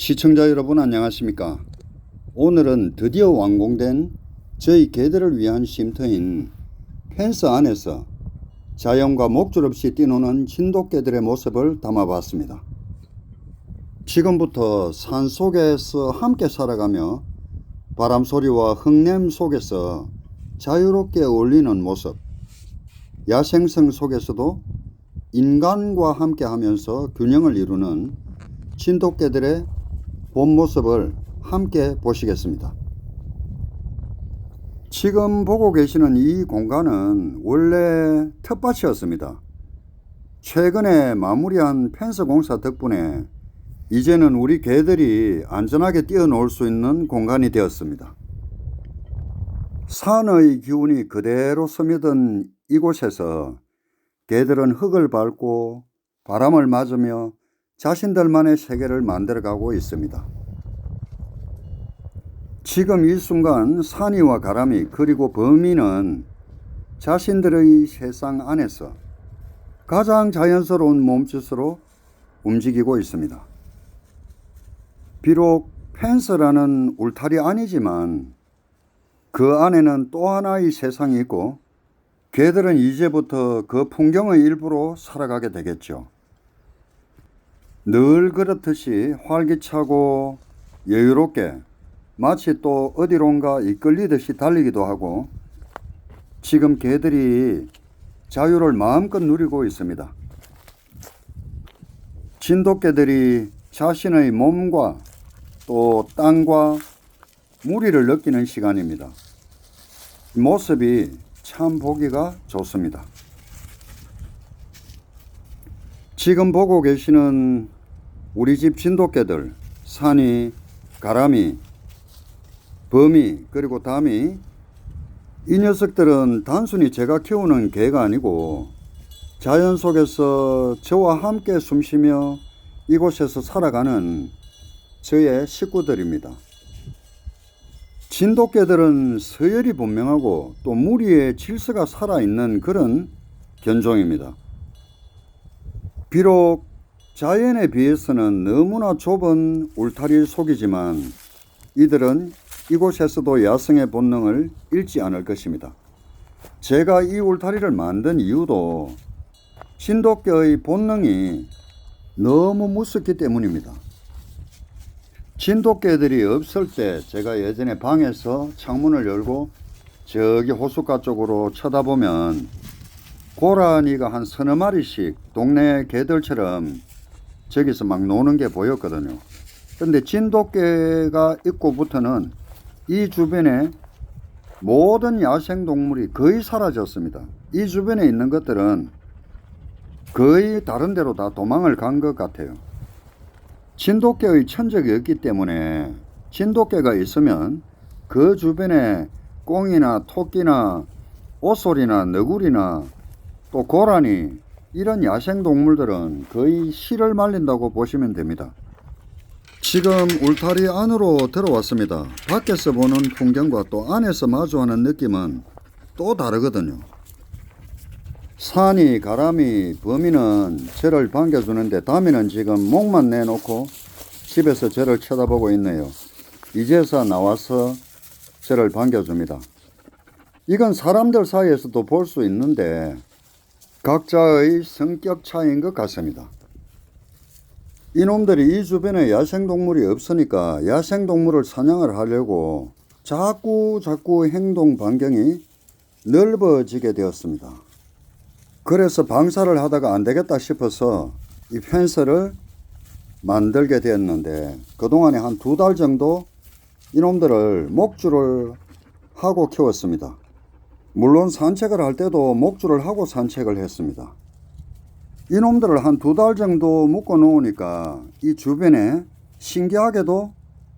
시청자 여러분 안녕하십니까? 오늘은 드디어 완공된 저희 개들을 위한 쉼터인 펜스 안에서 자연과 목줄 없이 뛰노는 진돗개들의 모습을 담아봤습니다. 지금부터 산 속에서 함께 살아가며 바람 소리와 흙냄 속에서 자유롭게 어울리는 모습, 야생성 속에서도 인간과 함께 하면서 균형을 이루는 진돗개들의 본 모습을 함께 보시겠습니다. 지금 보고 계시는 이 공간은 원래 텃밭이었습니다. 최근에 마무리한 펜스 공사 덕분에 이제는 우리 개들이 안전하게 뛰어놀 수 있는 공간이 되었습니다. 산의 기운이 그대로 스며든 이곳에서 개들은 흙을 밟고 바람을 맞으며 자신들만의 세계를 만들어가고 있습니다. 지금 이 순간 산이와 가람이 그리고 범인은 자신들의 세상 안에서 가장 자연스러운 몸짓으로 움직이고 있습니다. 비록 펜스라는 울타리 아니지만 그 안에는 또 하나의 세상이 있고 개들은 이제부터 그 풍경의 일부로 살아가게 되겠죠. 늘 그렇듯이 활기차고 여유롭게 마치 또 어디론가 이끌리듯이 달리기도 하고 지금 개들이 자유를 마음껏 누리고 있습니다. 진돗개들이 자신의 몸과 또 땅과 무리를 느끼는 시간입니다. 이 모습이 참 보기가 좋습니다. 지금 보고 계시는 우리 집 진돗개들, 산이, 가람이, 범이, 그리고 담이, 이 녀석들은 단순히 제가 키우는 개가 아니고 자연 속에서 저와 함께 숨쉬며 이곳에서 살아가는 저의 식구들입니다. 진돗개들은 서열이 분명하고 또 무리의 질서가 살아있는 그런 견종입니다. 비록 자연에 비해서는 너무나 좁은 울타리 속이지만 이들은 이곳에서도 야성의 본능을 잃지 않을 것입니다. 제가 이 울타리를 만든 이유도 진돗개의 본능이 너무 무섭기 때문입니다. 진돗개들이 없을 때 제가 예전에 방에서 창문을 열고 저기 호숫가 쪽으로 쳐다보면 고라니가 한 서너 마리씩 동네 개들처럼 저기서 막 노는 게 보였거든요. 근데 진돗개가 있고부터는 이 주변에 모든 야생 동물이 거의 사라졌습니다. 이 주변에 있는 것들은 거의 다른 데로 다 도망을 간 것 같아요. 진돗개의 천적이 없기 때문에 진돗개가 있으면 그 주변에 꽁이나 토끼나 오솔이나 너구리나 또 고라니 이런 야생 동물들은 거의 실을 말린다고 보시면 됩니다. 지금 울타리 안으로 들어왔습니다. 밖에서 보는 풍경과 또 안에서 마주하는 느낌은 또 다르거든요. 산이, 가람이, 범이는 저를 반겨주는데 담이는 지금 목만 내놓고 집에서 저를 쳐다보고 있네요. 이제서 나와서 저를 반겨줍니다. 이건 사람들 사이에서도 볼 수 있는데 각자의 성격 차이인 것 같습니다. 이놈들이 이 주변에 야생동물이 없으니까 야생동물을 사냥을 하려고 자꾸 자꾸 행동 반경이 넓어지게 되었습니다. 그래서 방사를 하다가 안 되겠다 싶어서 이 펜스를 만들게 되었는데 그동안에 한 두 달 정도 이놈들을 목줄을 하고 키웠습니다. 물론 산책을 할 때도 목줄을 하고 산책을 했습니다. 이놈들을 한 두 달 정도 묶어 놓으니까 이 주변에 신기하게도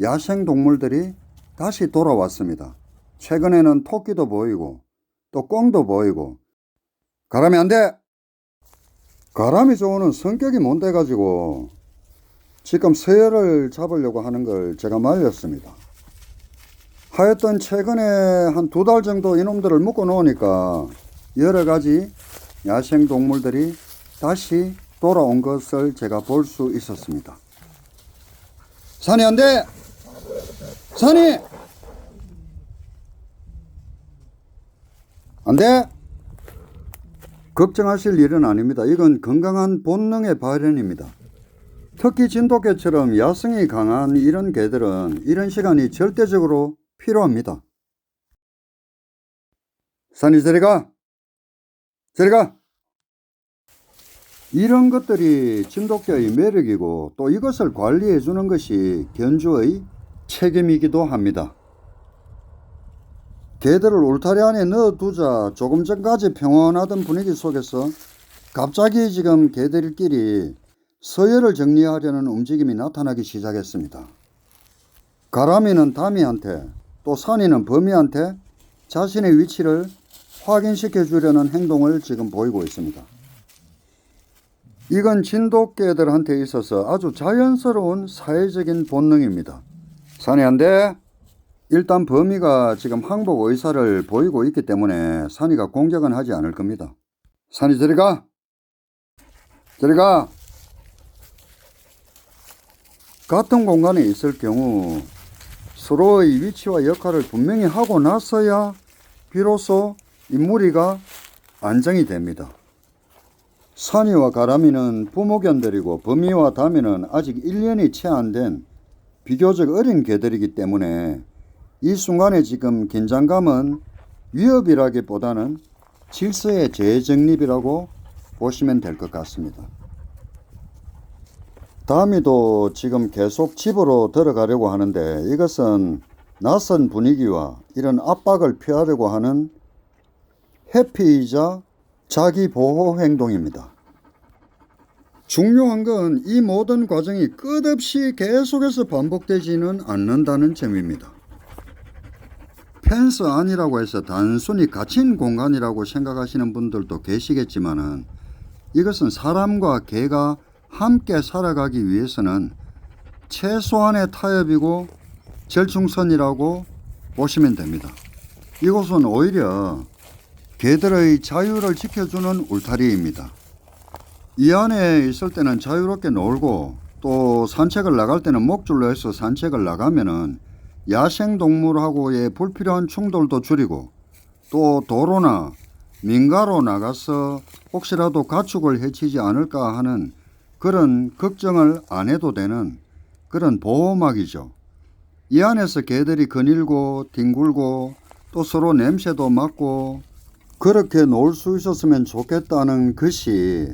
야생 동물들이 다시 돌아왔습니다. 최근에는 토끼도 보이고 또 꽁도 보이고 가람이 안 돼! 가람이 좋아하는 성격이 뭔데 가지고 지금 서열을 잡으려고 하는 걸 제가 말렸습니다. 하여튼 최근에 한 두 달 정도 이놈들을 묶어 놓으니까 여러 가지 야생 동물들이 다시 돌아온 것을 제가 볼 수 있었습니다. 산이 안 돼! 산이! 안 돼! 걱정하실 일은 아닙니다. 이건 건강한 본능의 발현입니다. 특히 진돗개처럼 야성이 강한 이런 개들은 이런 시간이 절대적으로 필요합니다. 산이 저리 가! 저리 가! 이런 것들이 진돗개의 매력이고 또 이것을 관리해 주는 것이 견주의 책임이기도 합니다. 개들을 울타리 안에 넣어두자 조금 전까지 평온하던 분위기 속에서 갑자기 지금 개들끼리 서열을 정리하려는 움직임이 나타나기 시작했습니다. 가람이는 다미한테 또 산이는 범이한테 자신의 위치를 확인시켜 주려는 행동을 지금 보이고 있습니다. 이건 진돗개들한테 있어서 아주 자연스러운 사회적인 본능입니다. 산이 안 돼? 일단 범이가 지금 항복 의사를 보이고 있기 때문에 산이가 공격은 하지 않을 겁니다. 산이 저리 가! 저리 가! 같은 공간에 있을 경우 서로의 위치와 역할을 분명히 하고 나서야 비로소 이 무리가 안정이 됩니다. 산이와 가람이는 부모견들이고 범이와 다미는 아직 1년이 채 안 된 비교적 어린 개들이기 때문에 이 순간에 지금 긴장감은 위협이라기보다는 질서의 재정립이라고 보시면 될 것 같습니다. 다미도 지금 계속 집으로 들어가려고 하는데 이것은 낯선 분위기와 이런 압박을 피하려고 하는 회피이자 자기 보호 행동입니다. 중요한 건 이 모든 과정이 끝없이 계속해서 반복되지는 않는다는 점입니다. 펜스 안이라고 해서 단순히 갇힌 공간이라고 생각하시는 분들도 계시겠지만은 이것은 사람과 개가 함께 살아가기 위해서는 최소한의 타협이고 절충선이라고 보시면 됩니다. 이곳은 오히려 개들의 자유를 지켜주는 울타리입니다. 이 안에 있을 때는 자유롭게 놀고 또 산책을 나갈 때는 목줄로 해서 산책을 나가면은 야생 동물하고의 불필요한 충돌도 줄이고 또 도로나 민가로 나가서 혹시라도 가축을 해치지 않을까 하는 그런 걱정을 안 해도 되는 그런 보호막이죠. 이 안에서 개들이 거닐고 뒹굴고 또 서로 냄새도 맡고 그렇게 놀 수 있었으면 좋겠다는 것이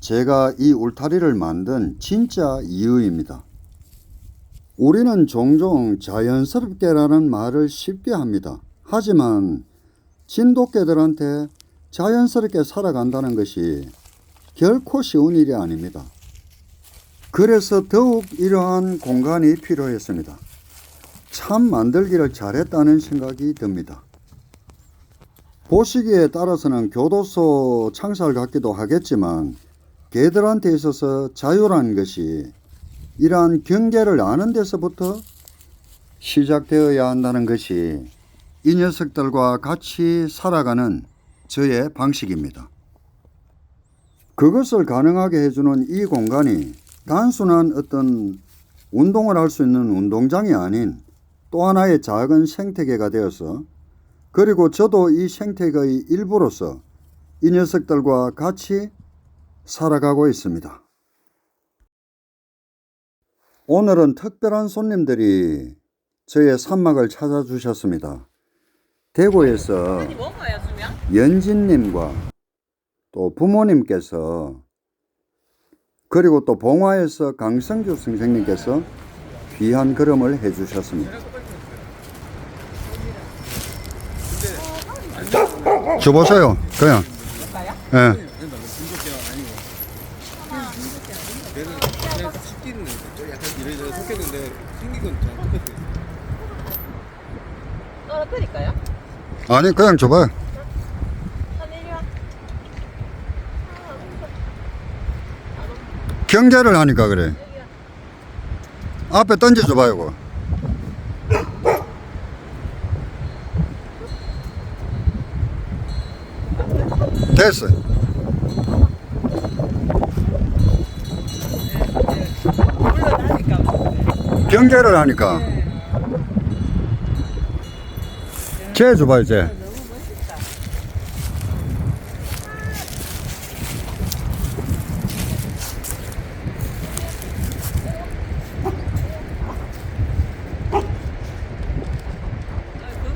제가 이 울타리를 만든 진짜 이유입니다. 우리는 종종 자연스럽게라는 말을 쉽게 합니다. 하지만 진돗개들한테 자연스럽게 살아간다는 것이 결코 쉬운 일이 아닙니다. 그래서 더욱 이러한 공간이 필요했습니다. 참 만들기를 잘했다는 생각이 듭니다. 보시기에 따라서는 교도소 창살 같기도 하겠지만 개들한테 있어서 자유라는 것이 이러한 경계를 아는 데서부터 시작되어야 한다는 것이 이 녀석들과 같이 살아가는 저의 방식입니다. 그것을 가능하게 해주는 이 공간이 단순한 어떤 운동을 할 수 있는 운동장이 아닌 또 하나의 작은 생태계가 되어서 그리고 저도 이 생태계의 일부로서 이 녀석들과 같이 살아가고 있습니다. 오늘은 특별한 손님들이 저의 산막을 찾아주셨습니다. 대구에서? 연진님과 또 부모님께서 그리고 또 봉화에서 강성주 선생님께서 귀한 걸음을 해주셨습니다. 줘보세요. 그냥. 예. 떨어뜨릴까요? 아니 그냥 줘봐요. 한 이리 와. 경계를 하니까 그래. 앞에 던져줘 봐요. 그거. 됐어. 경계를 하니까. 쟤 줘봐요, 쟤.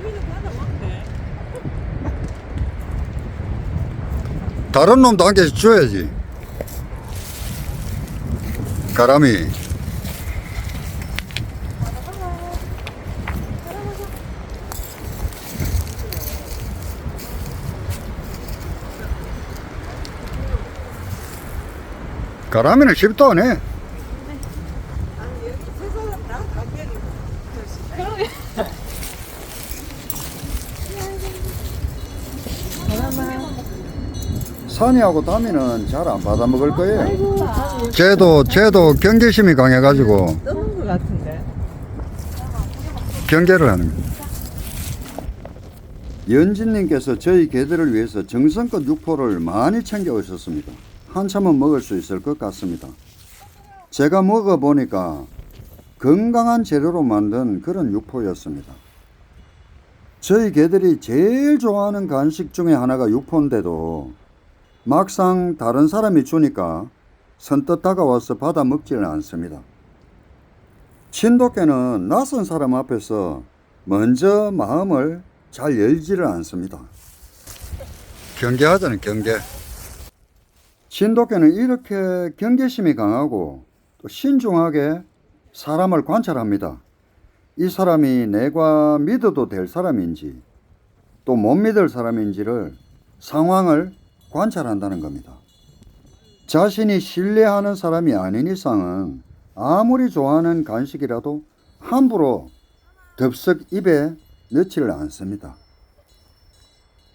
거기는 받아 먹네. 다른 놈도 한 개씩 줘야지. 가람이. 가람이는 쉽도 안 산이하고 담이는 잘 안 받아 먹을 거예요. 쟤도 쟤도 경계심이 강해가지고 떠는 것 같은데. 경계를 하는 거예요. 연진님께서 저희 개들을 위해서 정성껏 육포를 많이 챙겨 오셨습니다. 한참은 먹을 수 있을 것 같습니다. 제가 먹어보니까 건강한 재료로 만든 그런 육포였습니다. 저희 개들이 제일 좋아하는 간식 중에 하나가 육포인데도 막상 다른 사람이 주니까 선뜻 다가와서 받아 먹지는 않습니다. 친도께는 낯선 사람 앞에서 먼저 마음을 잘 열지를 않습니다. 경계하자는 경계. 친도께는 이렇게 경계심이 강하고 또 신중하게 사람을 관찰합니다. 이 사람이 내가 믿어도 될 사람인지 또 못 믿을 사람인지를 상황을 관찰한다는 겁니다. 자신이 신뢰하는 사람이 아닌 이상은 아무리 좋아하는 간식이라도 함부로 덥석 입에 넣지를 않습니다.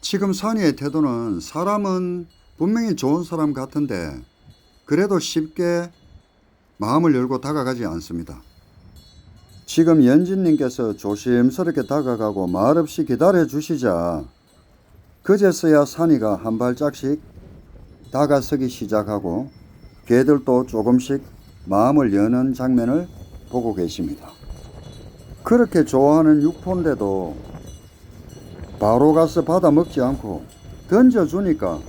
지금 선의의 태도는 사람은 분명히 좋은 사람 같은데 그래도 쉽게 마음을 열고 다가가지 않습니다. 지금 연진님께서 조심스럽게 다가가고 말없이 기다려 주시자 그제서야 산이가 한 발짝씩 다가서기 시작하고 개들도 조금씩 마음을 여는 장면을 보고 계십니다. 그렇게 좋아하는 육포인데도 바로 가서 받아 먹지 않고 던져주니까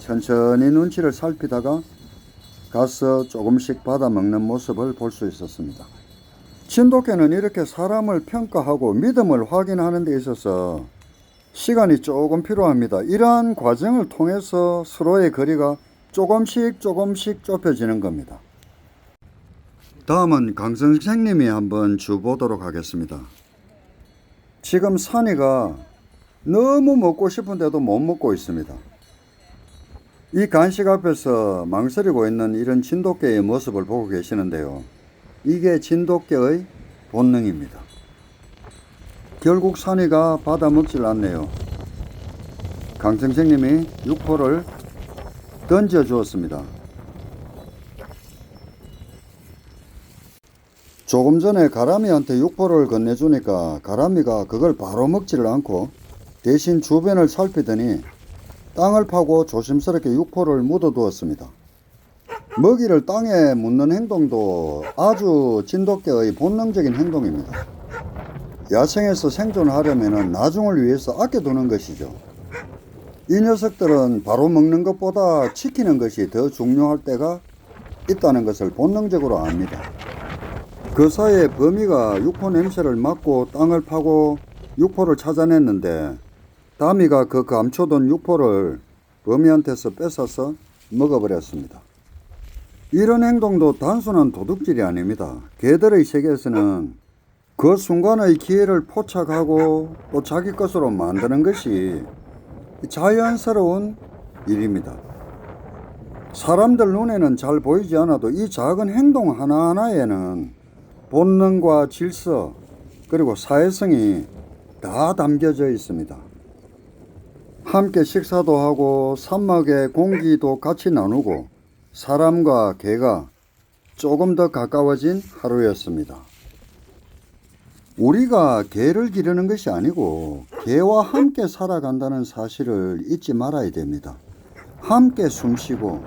천천히 눈치를 살피다가 가서 조금씩 받아 먹는 모습을 볼 수 있었습니다. 친도께는 이렇게 사람을 평가하고 믿음을 확인하는 데 있어서 시간이 조금 필요합니다. 이러한 과정을 통해서 서로의 거리가 조금씩 조금씩 좁혀지는 겁니다. 다음은 강 선생님이 한번 주 보도록 하겠습니다. 지금 산이가 너무 먹고 싶은데도 못 먹고 있습니다. 이 간식 앞에서 망설이고 있는 이런 진돗개의 모습을 보고 계시는데요. 이게 진돗개의 본능입니다. 결국 산이가 받아 먹질 않네요. 강 선생님이 육포를 던져 주었습니다. 조금 전에 가람이한테 육포를 건네주니까 가람이가 그걸 바로 먹지를 않고 대신 주변을 살피더니 땅을 파고 조심스럽게 육포를 묻어두었습니다. 먹이를 땅에 묻는 행동도 아주 진돗개의 본능적인 행동입니다. 야생에서 생존하려면 나중을 위해서 아껴두는 것이죠. 이 녀석들은 바로 먹는 것보다 지키는 것이 더 중요할 때가 있다는 것을 본능적으로 압니다. 그 사이에 범이가 육포 냄새를 맡고 땅을 파고 육포를 찾아냈는데 다미가 그 감춰둔 육포를 범이한테서 뺏어서 먹어버렸습니다. 이런 행동도 단순한 도둑질이 아닙니다. 개들의 세계에서는 그 순간의 기회를 포착하고 또 자기 것으로 만드는 것이 자연스러운 일입니다. 사람들 눈에는 잘 보이지 않아도 이 작은 행동 하나하나에는 본능과 질서 그리고 사회성이 다 담겨져 있습니다. 함께 식사도 하고 산막의 공기도 같이 나누고 사람과 개가 조금 더 가까워진 하루였습니다. 우리가 개를 기르는 것이 아니고 개와 함께 살아간다는 사실을 잊지 말아야 됩니다. 함께 숨쉬고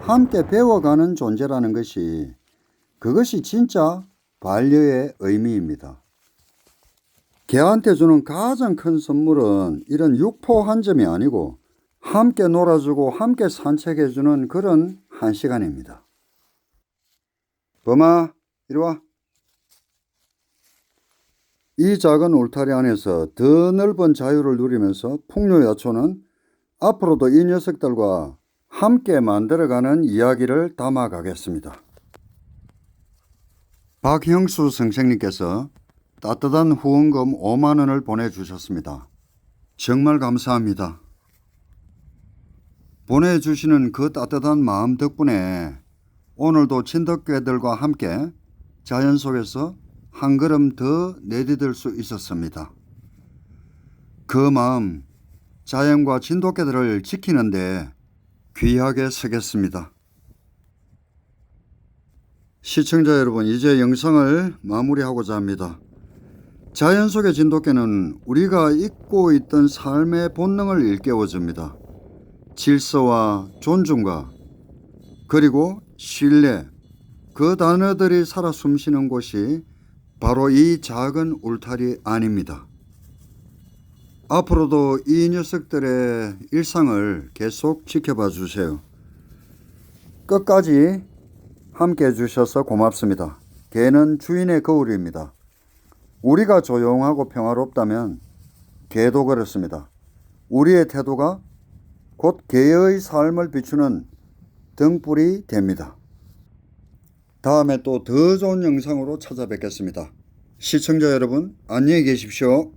함께 배워가는 존재라는 것이 그것이 진짜 반려의 의미입니다. 개한테 주는 가장 큰 선물은 이런 육포 한 점이 아니고 함께 놀아주고 함께 산책해주는 그런 한 시간입니다. 범아, 이리 와. 이 작은 울타리 안에서 더 넓은 자유를 누리면서 풍류야초는 앞으로도 이 녀석들과 함께 만들어가는 이야기를 담아가겠습니다. 박형수 선생님께서 따뜻한 후원금 5만 원을 보내주셨습니다. 정말 감사합니다. 보내주시는 그 따뜻한 마음 덕분에 오늘도 친덕교들과 함께 자연 속에서 한 걸음 더 내디딜 수 있었습니다. 그 마음 자연과 진돗개들을 지키는데 귀하게 쓰겠습니다. 시청자 여러분, 이제 영상을 마무리하고자 합니다. 자연 속의 진돗개는 우리가 잊고 있던 삶의 본능을 일깨워줍니다. 질서와 존중과 그리고 신뢰, 그 단어들이 살아 숨쉬는 곳이 바로 이 작은 울타리 안입니다. 앞으로도 이 녀석들의 일상을 계속 지켜봐 주세요. 끝까지 함께 해주셔서 고맙습니다. 개는 주인의 거울입니다. 우리가 조용하고 평화롭다면 개도 그렇습니다. 우리의 태도가 곧 개의 삶을 비추는 등불이 됩니다. 다음에 또 더 좋은 영상으로 찾아뵙겠습니다. 시청자 여러분, 안녕히 계십시오.